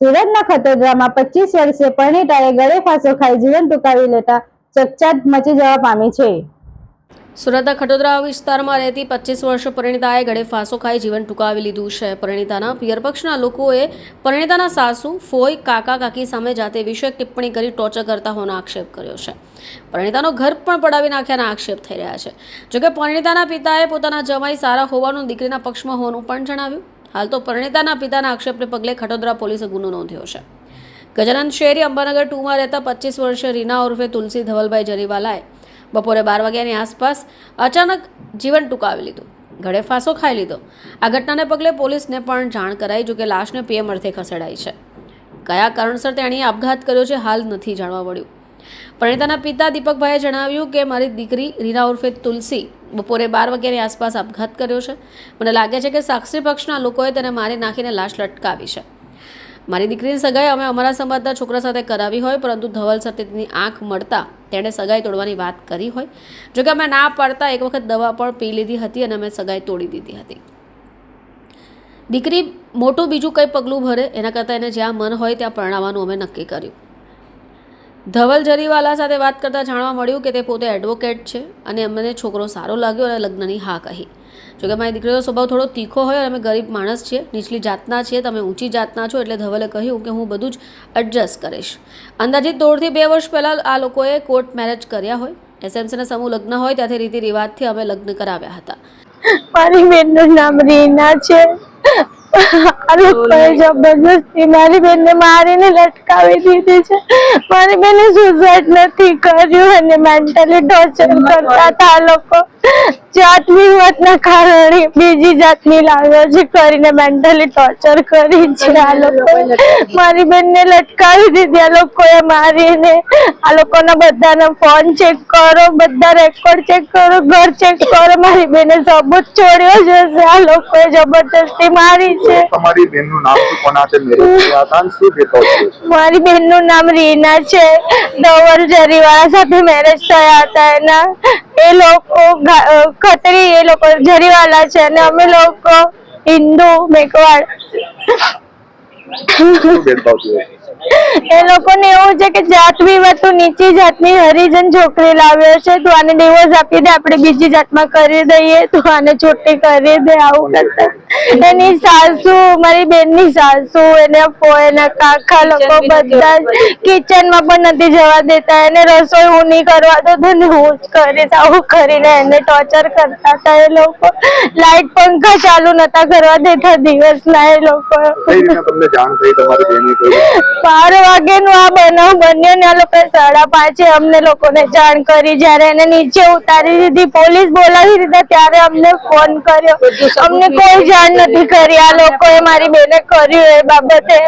સુરતના ખતોદરામાં પચીસ વર્ષીય પરણિતાએ ગળે ફાંસો ખાઈ જીવન ટૂંકાવી લેતા ચકચાર મચી જવા પામી છે. સુરતના ખટોદરા વિસ્તારમાં રહેતી પચીસ વર્ષ પરિણીતાએ ગળે ફાંસો ખાઈ જીવન ટૂંકાવી લીધું છે. પરિણીતાના પિયર પક્ષના લોકોએ પરિણીતાના સાસુ, ફોઈ, કાકા, કાકી સામે જાતે વિષયક ટિપ્પણી કરી ટોર્ચર કરતા હોવાનો આક્ષેપ કર્યો છે. પરિણીતાનો ઘર પણ પડાવી નાખ્યાના આક્ષેપ થઈ રહ્યા છે. જોકે પરિણીતાના પિતાએ પોતાના જમાઈ સારા હોવાનું દીકરીના પક્ષમાં હોવાનું પણ જણાવ્યું. હાલ તો પરિણીતાના પિતાના આક્ષેપને પગલે ખટોદરા પોલીસે ગુનો નોંધ્યો છે. ગજાનંદ શેરી અંબાનગર ટુમાં રહેતા પચીસ વર્ષીય રીના ઉર્ફે તુલસી ધવલભાઈ જરીવાલાએ બપોરે બાર વાગ્યાની આસપાસ અચાનક જીવન ટૂંકાવી લીધું. ઘડે ફાંસો ખાઈ લીધો. આ ઘટનાને પગલે પોલીસને પણ જાણ કરાઈ, જોકે લાશને પીએમ અર્થે ખસેડાઈ છે. કયા કારણસર તેણીએ આપઘાત કર્યો છે, હાલ નથી જાણવા મળ્યું. પરિણીતાના પિતા દીપકભાઈએ જણાવ્યું કે, મારી દીકરી રીના ઉર્ફે તુલસી બપોરે બાર વાગ્યાની આસપાસ આપઘાત કર્યો છે. મને લાગે છે કે સાક્ષી પક્ષના લોકોએ તેને મારી નાખીને લાશ લટકાવી છે. મારી દીકરીની સગાઈ અમે અમારા સમાજના છોકરા સાથે કરાવી હોય, પરંતુ ધવલ સાથે તેની આંખ મળતા તેણે સગાઈ તોડવાની વાત કરી હોય. જોકે અમે ના પાડતા, એક વખત દવા પણ પી લીધી હતી અને અમે સગાઈ તોડી દીધી હતી. દીકરી મોટું બીજું કંઈ પગલું ભરે, એના કરતાં એને જ્યાં મન હોય ત્યાં પરણાવવાનું અમે નક્કી કર્યું. ધવલ જરીવાલા સાથે વાત કરતાં જાણવા મળ્યું કે તે પોતે એડવોકેટ છે અને અમને છોકરો સારો લાગ્યો અને લગ્નની હા કહી. જોકે મારી દીકરીનો સ્વભાવ થોડો તીખો હોય અને અમે ગરીબ માણસ છીએ, નીચલી જાતના છીએ, તમે ઊંચી જાતના છો એટલે ધવલે કહ્યું કે હું બધું જ એડજસ્ટ કરીશ. અંદાજિત દોઢથી બે વર્ષ પહેલાં આ લોકોએ કોર્ટ મેરેજ કર્યા હોય. એસએમસીના સમૂહ લગ્ન હોય ત્યાંથી રીતિ રિવાજથી અમે લગ્ન કરાવ્યા હતા. મારી બેનનું નામ રીના છે. જબરજસ્તી મારી બેનને મારીને લટકાવી દીધી છે. મારી બેને સુસાઇડ નથી કર્યું અને મેન્ટલી ટોર્ચર કરતા હતા આ લોકો. જાત વાતના કારણે બીજી જાતની લાગણી કરીને મેન્ટલી ટોર્ચર કરી છે આ લોકો. મારી બેનને લટકાવી દીધી આ લોકોએ મારીને. આ લોકોના બધાના ફોન ચેક કરો બધા રેકોર્ડ ચેક કરો ઘર ચેક કરો. મારી બેને સબૂત છોડ્યો છે આ લોકોએ જબરદસ્તી મારી છે. તમારી બેનનું નામ શું? કોના છે? મારી બેનનું નામ રીના છે. ધવલ જરીવાળા સાથે મેરેજ થયા હતા એના. એ લોકો ખત્રી એ લોકો જરીવાલા છે અને અમે લોકો હિન્દુ છે એ લોકોને એવું છે કે જાત વિવાદ તો નીચી જાતની હરિજન છોકરી લાવ્યો છે તું આને ડિવોર્સ આપી દે આપણે બીજી જાતમાં કરી દઈએ તું આને છૂટી કરી દે આવું કરતા. એની સાસુ મારી બેનની સાસુ એને એના કાકા લોકો બધા કિચનમાં પણ નથી જવા દેતા. એને રસોઈ હું નહીં કરવા દો તો ને હું જ કરીશ આવું કરીને એને ટોર્ચર કરતા હતા એ લોકો. લાઈટ પંખા ચાલુ નતા કરવા દેતા દિવસના એ લોકો. બાર વાગ્યાનો આ બનાવ બન્યો ને આ લોકો સાડા પાંચે અમને લોકોને જાણ કરી જ્યારે એને નીચે ઉતારી દીધી. પોલીસ બોલાવી દીધા ત્યારે અમને ફોન કર્યો. અમને કોઈ જાણ નથી કરી. આ લોકોએ મારી બેને કર્યું એ બાબતે.